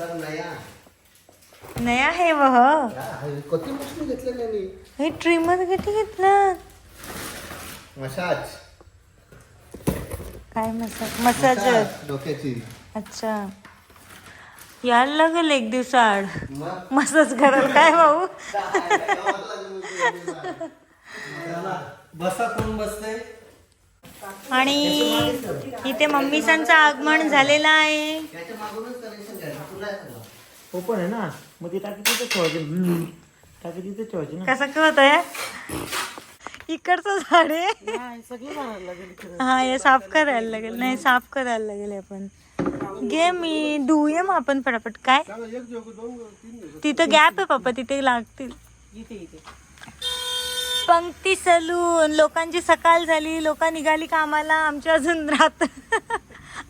Sir नया. नया आहे वह. कधी मशीन घेतलेली मी हे ट्रिमर किती घेतलं? मसाज. काय मसाज? मसाजर डोक्याची. अच्छा. यायला लागेल एक दिवसाआड. मसाज कराल काय भाऊ? बसा कोण बसते आणि इथे मम्मीसांचं आगमन झालेलं आहे. ओपन आहे ना. मग ती टाकी तिथे ठेवायची. टाकी तिथे ठेवायची ना. कसं कळत आहे इकडचं झाड आहे. सगळं मारायला लागेल हा हे साफ करायला लागेल. नाही साफ करायला लागेल आपण घे मी धुये मग आपण फटाफट. काय? तिथं गॅप आहे पप्पा तिथे लागतील. पंक्ती सलून. लोकांची सकाळ झाली. लोक निघाली कामाला. आमच्या अजून रात्र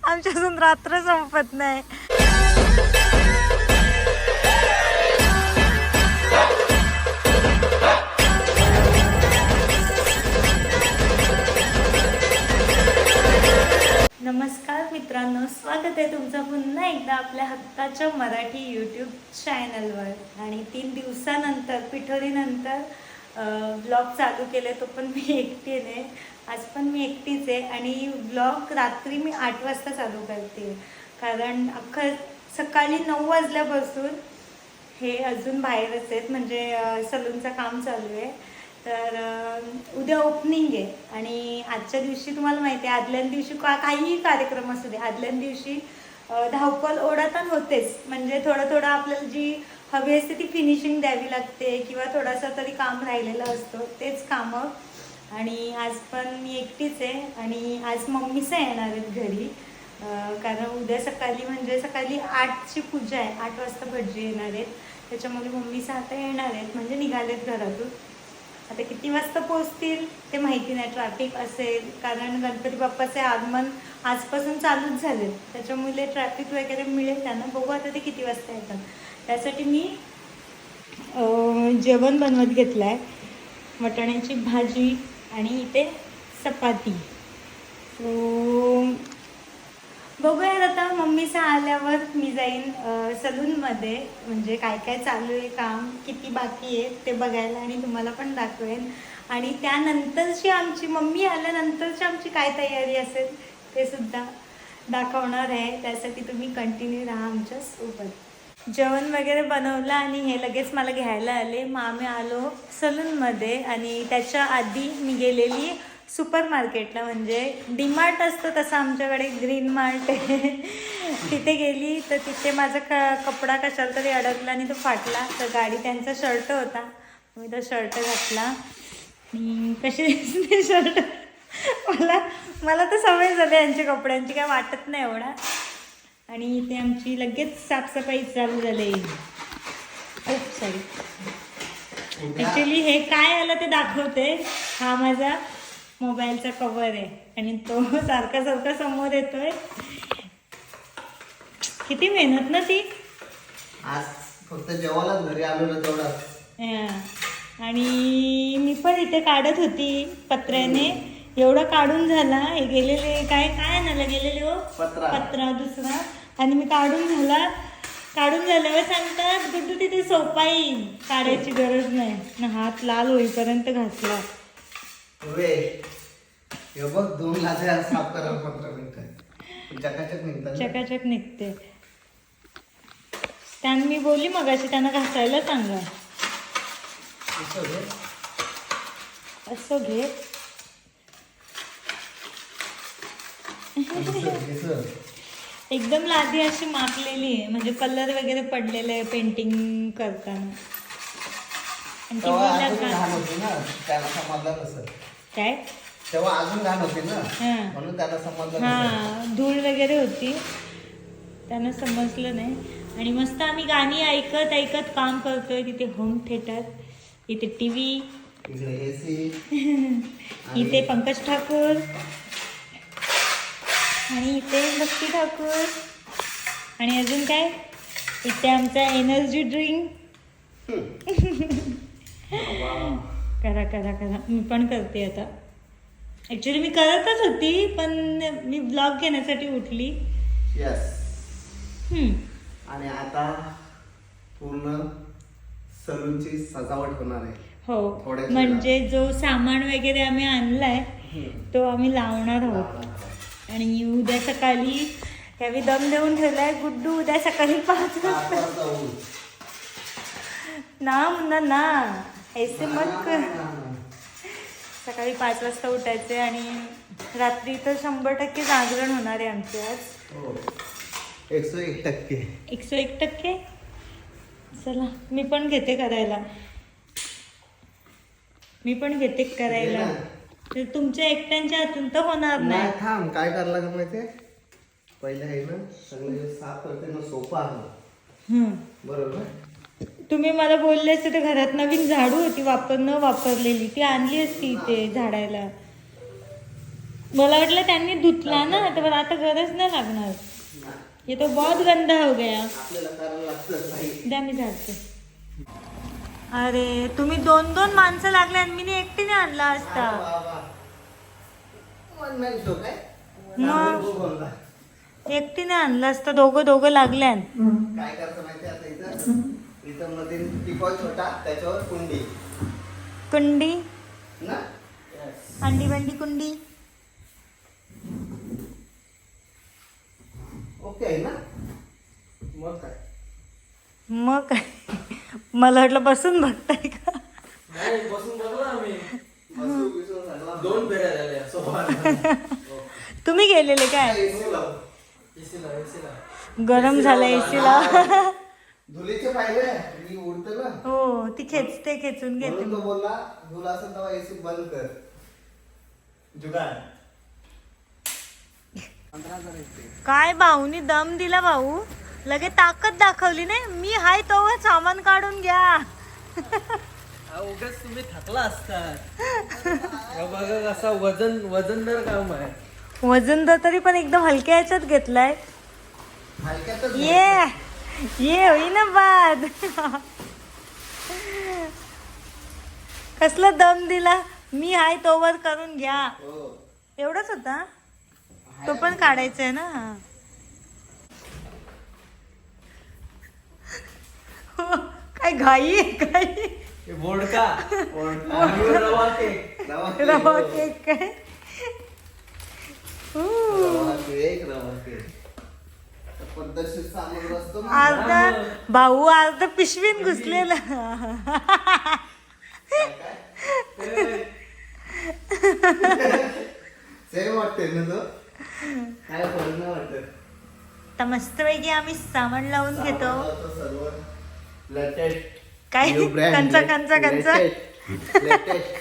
आमच्या अजून रात्र संपत नाही. नमस्कार मित्रांनो स्वागत आहे तुमचं पुन्हा एकदा आपल्या हक्काच्या मराठी यूट्यूब चॅनलवर आणि तीन दिवसानंतर पिठोरीनंतर ब्लॉग चालू केले तो पण मी एकटीने. आज पण मी एकटीच आहे आणि ब्लॉग रात्री मी आठ वाजता चालू करते. कारण अख्खं सकाळी नऊ वाजल्यापासून हे अजून बाहेरच आहेत म्हणजे सलूनचं काम चालू आहे. तर उद्या ओपनिंग आहे आणि आजच्या दिवशी तुम्हाला माहिती आहे आदल्या दिवशी का काहीही कार्यक्रम असू दे आदल्या दिवशी धावपल ओढा तर होतेच. म्हणजे थोडं थोडं आपल्याला जी हवी असते ती फिनिशिंग द्यावी लागते किंवा थोडासा तरी काम राहिलेलं असतो तेच कामं. आणि आज पण मी एकटीच आहे आणि आज मम्मीच येणार आहेत घरी. कारण उद्या सकाळी म्हणजे सकाळी आठची पूजा आहे आठ वाजता भटजी येणार आहेत. त्याच्यामुळे मम्मी आता येणार आहेत म्हणजे निघालेत घरातून. आता किती वाजता पोहोचतील ते माहिती नाही. ट्रॅफिक असेल कारण गणपती बाप्पाचे आगमन आजपासून चालूच झाले. त्याच्यामुळे ट्रॅफिक वगैरे मिळेल त्यांना बघू आता ते किती वाजता येतात. त्यासाठी मी जेवण बनवत घेतलं आहे वटाण्याची भाजी आणि इथे चपाती. सो बघूयात आता मम्मीचा आल्यावर मी जाईन सलूनमध्ये. म्हणजे काय काय चालू आहे काम किती बाकी आहे ते बघायला आणि तुम्हाला पण दाखवेन. आणि त्यानंतरची आमची मम्मी आल्यानंतरची आमची काय तयारी असेल ते सुद्धा दाखवणार आहे. त्यासाठी तुम्ही कंटिन्यू राहा आमच्यासोबत. जेवण वगैरे बनवलं आणि हे लगेच मला घ्यायला आले. मग आम्ही आलो सलूनमध्ये आणि त्याच्या आधी मी गेलेली सुपर मार्केटला म्हणजे डीमार्ट असतं तसं आमच्याकडे ग्रीन मार्ट आहे. तिथे गेली तर तिथे माझा क कपडा कशाला तरी अडकला आणि तो फाटला. तर गाडी त्यांचा शर्ट होता. मी तो शर्ट घातला. आणि कशी दिसते शर्ट? मला मला तर सवय झाली यांच्या कपड्यांची काय वाटत नाही एवढा. आणि इथे आमची लगेच साफसफाई चालू झाली. सॉरी ॲक्च्युली हे काय आलं ते दाखवते. हा माझा मोबाईलचा कवर आहे. आणि तो सारखा सारखा समोर येतोय. किती मेहनत ना ती. आज फक्त घरी आलो ना तेवढाच. हा. आणि मी पण इथे काढत होती पत्र्याने. एवढं काढून झाला. हे गेलेले काय काय आणायला गेलेले हो? पत्रा. पत्रा दुसरा. आणि मी काढून झाला. काढून झाल्यावर सांगतात गुड्डू तिथे सोपा येईल. काढायची गरज नाही. न हात लाल होईपर्यंत घातला. वे हे बघ दोन साफ पंधरा मिनिटं. चकाचक निघतात. चकाचक निघते. त्यानं मी बोलली मगाशी त्यांना घासायला सांगा. असं घे. असं घे. एकदम लादी अशी मापलेली आहे. म्हणजे कलर वगैरे पडलेले आहे पेंटिंग करताना. आणि ती तेव्हा बोलल्या अजून का? घाण होती ना. त्याला समजलं नसेल काय? तेव्हा अजून घाण होती ना? हा. म्हणून त्याला समजलं नसेल. हा धूळ वगैरे होती. त्यांना समजलं नाही. आणि मस्त आम्ही गाणी ऐकत ऐकत काम करतोय तिथे होम थिएटर इथे टी व्ही इकडे एसी इथे पंकज ठाकूर. आणि इथे भक्ती ठाकूर. आणि अजून काय? इथे आमचा एनर्जी ड्रिंक करा करा करा. मी पण करते आता. ॲक्च्युली मी करतच होती पण मी ब्लॉग घेण्यासाठी उठली. यस हम्म. आणि आता पूर्ण सलूनची सजावट होणार आहे. हो. थोड्याच म्हणजे जो सामान वगैरे आम्ही आणलाय तो आम्ही लावणार आहोत. आणि उद्या सकाळी यावी दम देऊन ठेवलाय गुड्डू उद्या सकाळी पाच वाजता. ना मुन्ना ना. ऐसे मत कर. सकाळी पाच वाजता उठायचे आणि रात्री तर शंभर टक्के जागरण होणार आहे आमचे आज. हो. एकशे एक टक्के. एकशे एक टक्के? चला मी पण घेते करायला. मी पण घेते करायला. घे ना. ते तुमच्या एकट्यांच्या हातून तर होणार नाही. थांब. काय करायला लागेल माहितीये? पहिले आहे ना सगळं साफ करते ना सोपा. बरोबर? तुम्ही मला बोलले असते तर घरात नवीन झाडू होती वापर न वापरलेली. ती आणली असती इथे झाडायला. मला वाटलं त्यांनी धुतला ना तर आता गरज नाही लागणार. ये तो बहुत गंदा हो गया. द्या मी झाडते. अरे तुम्ही दोन दोन माणसं लागले आणि मी एकटीने आणला असता. वन मॅन शो काय? मग? एकटीने आणलं असतं दोघं दोघं लागल्यान काय करायचं माहिती आता इथं मध्ये छोटा त्याच्यावर कुंडी. कुंडी? ना? अंडी बंडी कुंडी? ओके आहे ना? मग काय? मग काय? मला वाटलं बसून बघताय का? नाही बसून बघला आम्ही. सगळा. दोन फेऱ्या झाल्या सोबत तुम्ही गेलेले काय? AC लाव. गरम झालं एसीला धुलीचे पाहिले मी उडतो ना. हो ती खेचते खेचून घेते. म्हणून तो बोलला धुला असेल तेव्हा एसी बंद कर. जुगाड. काय भाऊनी दम दिला भाऊ? लगे ताकद दाखवली नाही? मी हाय तोवर सामान काढून घ्या. उगाच तुम्ही थकला असतात. हे बघा कसा वजन वजनदार काम आहे. वजन तर तरी पण एकदम हलक्या ह्याच्यात घेतलाय. हलक्यातच ये. ये होईना बाद. कसला दम दिला? मी हाय तोवर करून घ्या. हो. एवढंच होता? तो पण काढायचा आहे ना? हो, काय घाई हे आणि रवा. केक. काय ऊ. रवा केक, रवा केक. पद्धतशीर सामान असतो ना अर्धा भाऊ अर्ध पिशवीत घुसलेला. सेम वाटते ना तो? काय फरक नाही वाटत. तर मस्तपैकी आम्ही सामान लावून घेतो. सामान लावतो सर्व. लेटेस्ट. काय? कंचा कंचा कंचा. लेटेस्ट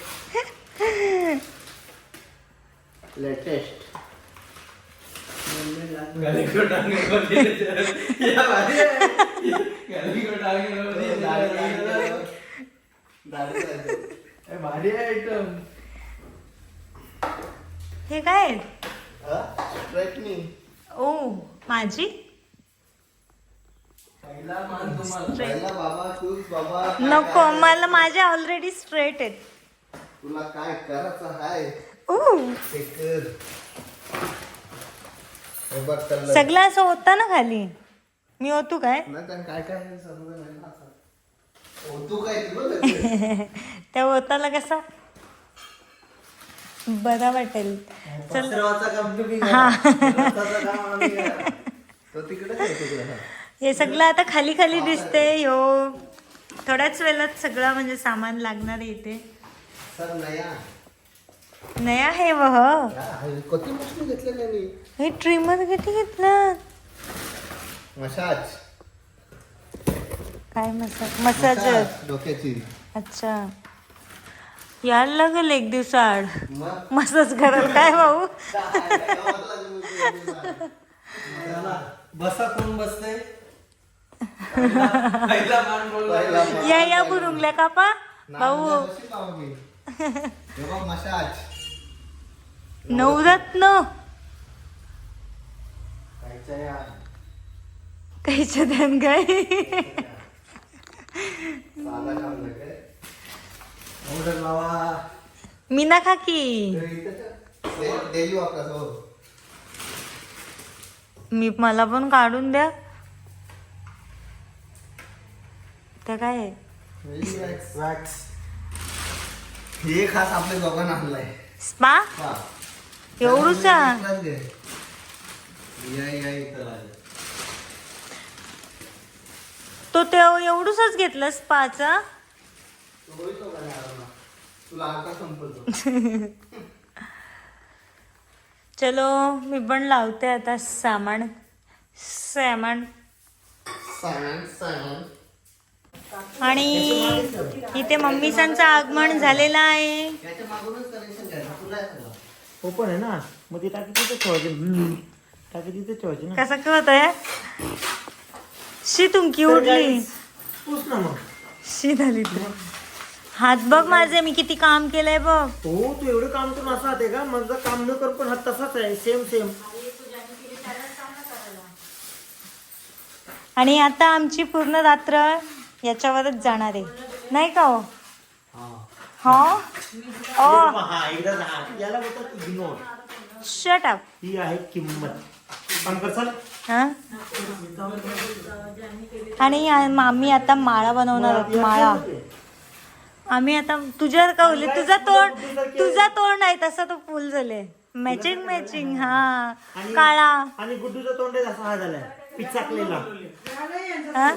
लेटेस्ट गाली को टांगे को दिले या भारी आहे हे आहे हे काय? आहे? ओ माझी? नको मला माझ्या ऑलरेडी स्ट्रेट आहेत. तुला काय करायचं हाय? ओ. हे बघ सगळं असं होता ना खाली मी होतो काय नाही तर काय काय आहे समजा नाही ना असं. हो, तू काय तुला लक्षात. त्या होताला कसा बरा वाटेल चल पसरवाचा काम तुम्ही करा. रथाचं काम आम्ही करा. तो तिकडे आहे तिकडे हा. हे सगळं आता खाली खाली दिसते ह्यो थोड्याच वेळात सगळं म्हणजे सामान लागणार आहे इथे सर नया नाही आहे वह. कोणती मशीन घेतलेली मी. हे ट्रिमर किती घेतलं मसाज. काय मसाज मसाजर डोक्याची. अच्छा. यायला लागेल एक दिवसाआड. मसाज करत काय भाऊ? बसा कोण बसते या या बुरुंगल्या कापा. भाऊ. मसाज. नवरत्न. काहीच्या ध्यान काय? मीना काकी. हो. मी मला पण काढून द्या. तर काय हे खास आपल्या दोघांना आणलाय. स्पा? एवढूचा तो ते एवढूसच घेतलं स्पाचा चलो मी पण लावते आता सामान. सामान. सामान सामान आणि इथे मम्मीसांचं आगमन झालेलं आहे. ओपन आहे ना. मग ते टाकी तिथे ठेवायचे. टाकी तिथे ठेवायची ना. कसं कळत आहे शी तुमकी उडली. पूस ना मग. शी झाली हात बघ माझे मी किती काम केलंय बघ. हो तू एवढं काम करून असा आहे का? माझं काम न कर पण हा तसाच आहे. सेम सेम आणि आता आमची पूर्ण रात्र याच्यावरच जाणार आहे. नाही का हो? हा. ओ हा. एकदा हा याला बोलतात इग्नोर शट अप ही आहे किंमत. हा? आणि आ- आम्ही आता माळा बनवणार आहोत माळा. आम्ही आता तुझ्या का बोलले तुझा तोंड तुझा तोंड आहे तसा तो फुल झाले. मॅचिंग मॅचिंग हा. काळा. आणि गुड्डूचा तोंड आहे असा हा झालाय. पिचाकलेला. हा?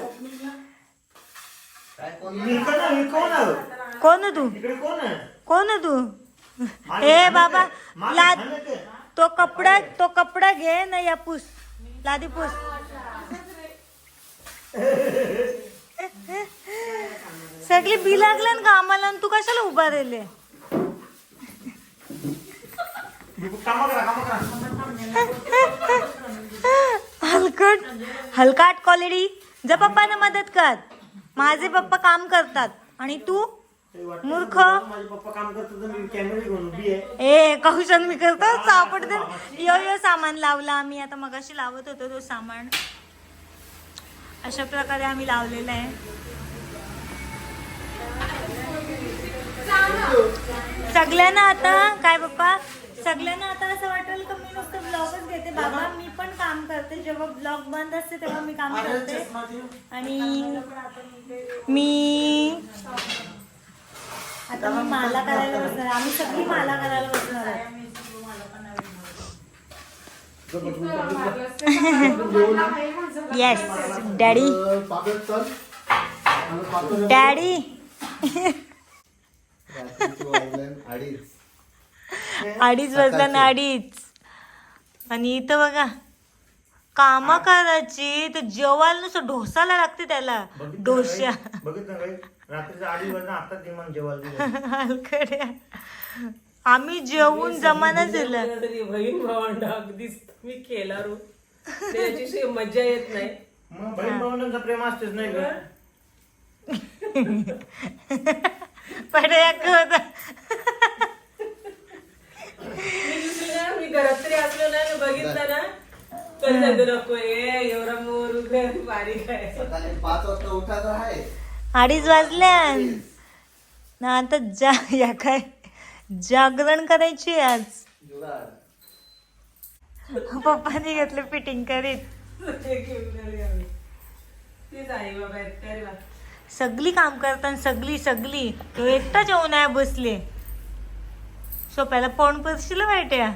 कोण तू? इकडे कोण आहे? कोण आहे. तू हे बाबा खाणं ते. कपडा तो कपडा घे ना या पुस. लादी पुस. सगळी बी लागले ना कामाला आणि तू कशाला उभा राहिले? कामं करा कामं करा. हलकट हलकाट क्वालिटी जर पप्पांना मदत कर. माझे पप्पा काम करतात. आणि तू? मूर्ख. माझे पप्पा काम करतात तर मी कॅमेरा घेऊन उभी आहे. ए कौशल मी करतो सापडते यो यो सामान लावला आम्ही. आता मगाशी लावत होतो तो सामान. अशा प्रकारे आम्ही लावलेला आहे. सगळ्यांना आता काय पप्पा? सगळ्यांना आता असं वाटेल का मी नुसतं ब्लॉगच घेते? बाबा मी पण काम करते. जेव्हा ब्लॉग बंद असते तेव्हा मी काम करते. आणि मी आता मी माला करायला बसणार. आम्ही सगळी माला करायला बसणार आहे. येस डॅडी डॅडी वाजले अडीच वाजता ना अडीच आणि इथं बघा काम करायची तर जेवायला नुसतं ढोसाला लागते त्याला. डोश्या वाजता आता जेवायला आम्ही जेवून जमाना दिलं तरी बहीण भावंड अगदीच तुम्ही केला रो त्याच्याशी मजा येत नाही. मग बहीण भावंडांचा प्रेम असतेच नाही का? पड्याक होता मी दिसली ना, मी घरात तरी असलो ना मी बघितलं ना. सांगतो नको ए एवढा मोर बारीक आहे सकाळी पाच वाजता उठायचं आहे. अडीच वाजल्या ना आता जा या काय? जागरण करायची आज. पप्पाने घेतलं फिटिंग करीत. सगळी काम करताना सगळी सगळी. तो एकटा जेवण आहे बसले. सोप्याला पण करशील वाईट्या?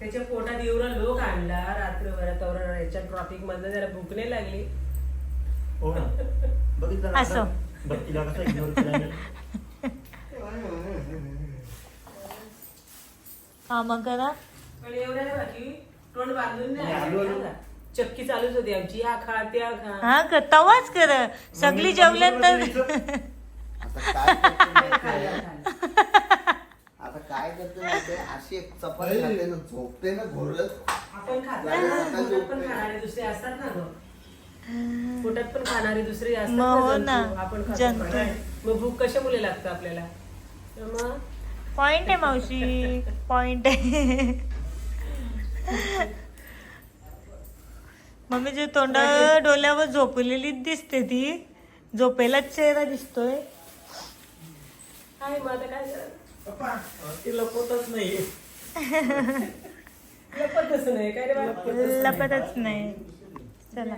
त्याच्या पोटात एवढा लोक आणला रात्रभरात याच्या ट्रॉफिक मधनं जरा भूक नाही लागली. हो ना बघितलं ना असं. आता? बघ तिला कसं इग्नोर केला मी. काम करा पण एवढ्या तोंड बांधून नाही. आली. चक्की चालूच होती आमची या खा त्या खा हा क तवाच कर सगळी जेवल्यानंतर आता काय करते माहितीये? आता काय करते माहितीये? अशी एक चपाती खाते ना झोपते ना घोरत आपण खातो नाही, ना, आता पोटात पण झोपते. खाणारे दुसरे असतात ना गं पोटात पण खाणारे दुसरे असतात मग हो ना. जंतू. आपण खातो जंतू. पण. मग भूक कशा मुले लागतं आपल्याला? मग? पॉइंट आहे मावशी. पॉइंट आहे. मम्मी जे तोंड डोल्यावर झोपलेली दिसते ती. झोपेलाच चेहरा दिसतोय. काय मग आता काय करायचं? पप्पा ती लपवतच नाही लपतच नाही काय रे बा? लपतच नाही. चला.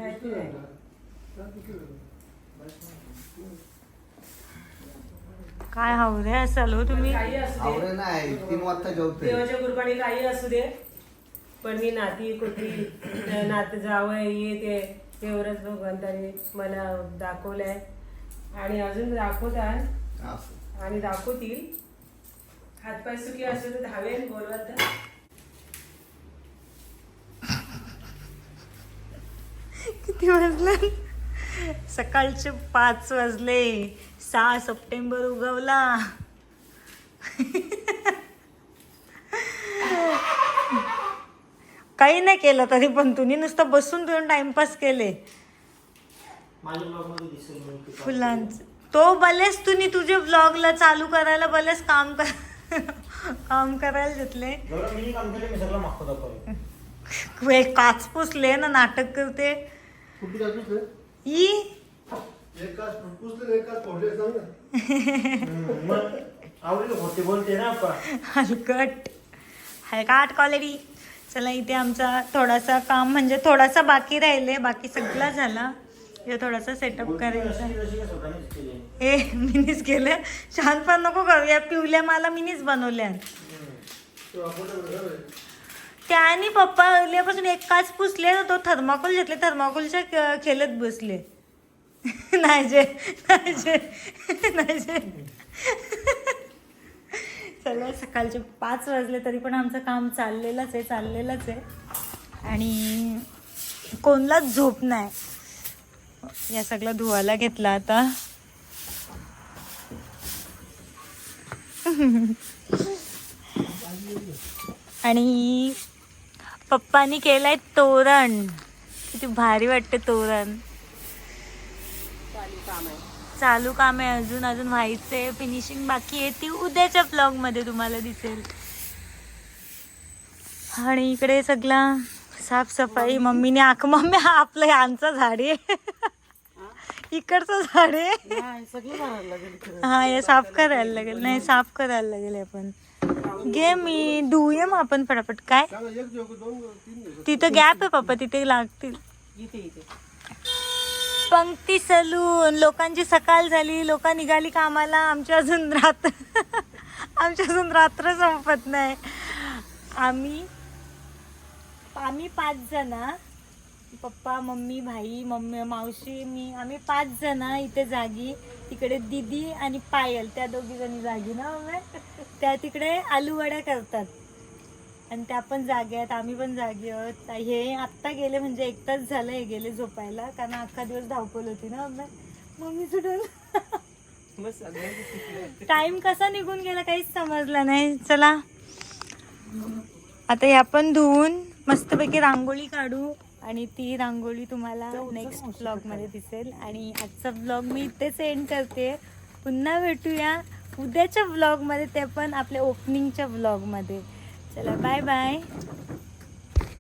काय हावरे असाल हो तुम्ही? काही असू दे. नाही तीन वाजता जेवते देवाच्या कुर्बानी काही असू दे. पण मी नाती कुत्री नात जावं ये ते तेवढंच भगवंताने मला दाखवलंय. आणि अजून दाखवत आहे असं. आणि दाखवतील. हातपाय सुखी असले तर धावेन बोलवत किती वाजले? सकाळचे पाच वाजले. सहा सप्टेंबर उगवला. काही नाही केलं तरी पण तुम्ही नुसतं बसून तुम्ही टाइमपास केले. फुलांचं. तो बलेस तुम्ही तुझे ब्लॉगला चालू करायला बलेस काम कर काम करायला घेतले. वे काच पुसले ना नाटक करते. ई? हलकट. हलकाट क्वालिटी चला इथे आमचा थोडासा काम म्हणजे थोडासा बाकी राहिले बाकी सगळा झाला. हे थोडासा सेटअप करायचा. ए मिनीच केलं. छान पण नको करूया पिवल्या मला मिनीच बनवल्या त्याने पप्पा उरल्यापासून एक काच पुसले ना तो थर्माकोल घेतले थर्माकोलच्या क- खेळत बसले. नाही जे नाही जे नाही जे. चला सकाळचे पाच वाजले तरी पण आमचं काम चाललेलंच आहे चाललेलंच आहे. आणि कोणलाच झोप नाही. या सगळं धुवायला घेतला आता. आणि पप्पानी केलाय तोरण. किती भारी वाटते तोरण. चालू काम आहे. अजून अजून व्हायचंय फिनिशिंग बाकी आहे. ती उद्याच्या ब्लॉगमध्ये तुम्हाला दिसेल. आणि इकडे सगळा साफसफाई. मम्मीने आख मम्मी हा आपलं आमचं झाड आहे. इकडचं झाड आहे. हा हे साफ करायला लागेल. नाही साफ करायला लागेल आपण घे मी धुऊया मग आपण फटाफट. काय? तिथं गॅप आहे पप्पा तिथे लागतील. पंक्ती सलून लोकांची सकाळ झाली लोक निघाली कामाला आमच्या अजून रात्र आमच्या अजून रात्र संपत नाही. आम्ही आम्ही पाच जण पप्पा मम्मी भाई मम्मी मावशी मी आम्ही पाच जण इथे जागी तिकडे दीदी आणि पायल त्या दोघी जणी जागी ना मम्मी त्या तिकडे आलू वड्या करतात. आणि त्या पण जागे आहेत आम्ही पण जागे आहोत. हे आत्ता गेले म्हणजे एक तास झालं हे गेले झोपायला कारण अख्खा दिवस धावपल होती ना मम्मी मम्मी सुटून. टाइम कसा निघून गेला काहीच समजलं नाही. चला. आता ह्या पण धुवून मस्तपैकी रांगोळी काढू आणि ती रांगोळी तुम्हाला नेक्स्ट ब्लॉगमध्ये दिसेल. आणि आजचा ब्लॉग मी इथेच एंड करते. पुन्हा भेटूया. उद्याच्या व्लॉगमध्ये ते पण आपल्या ओपनिंगच्या व्लॉगमध्ये चला बाय बाय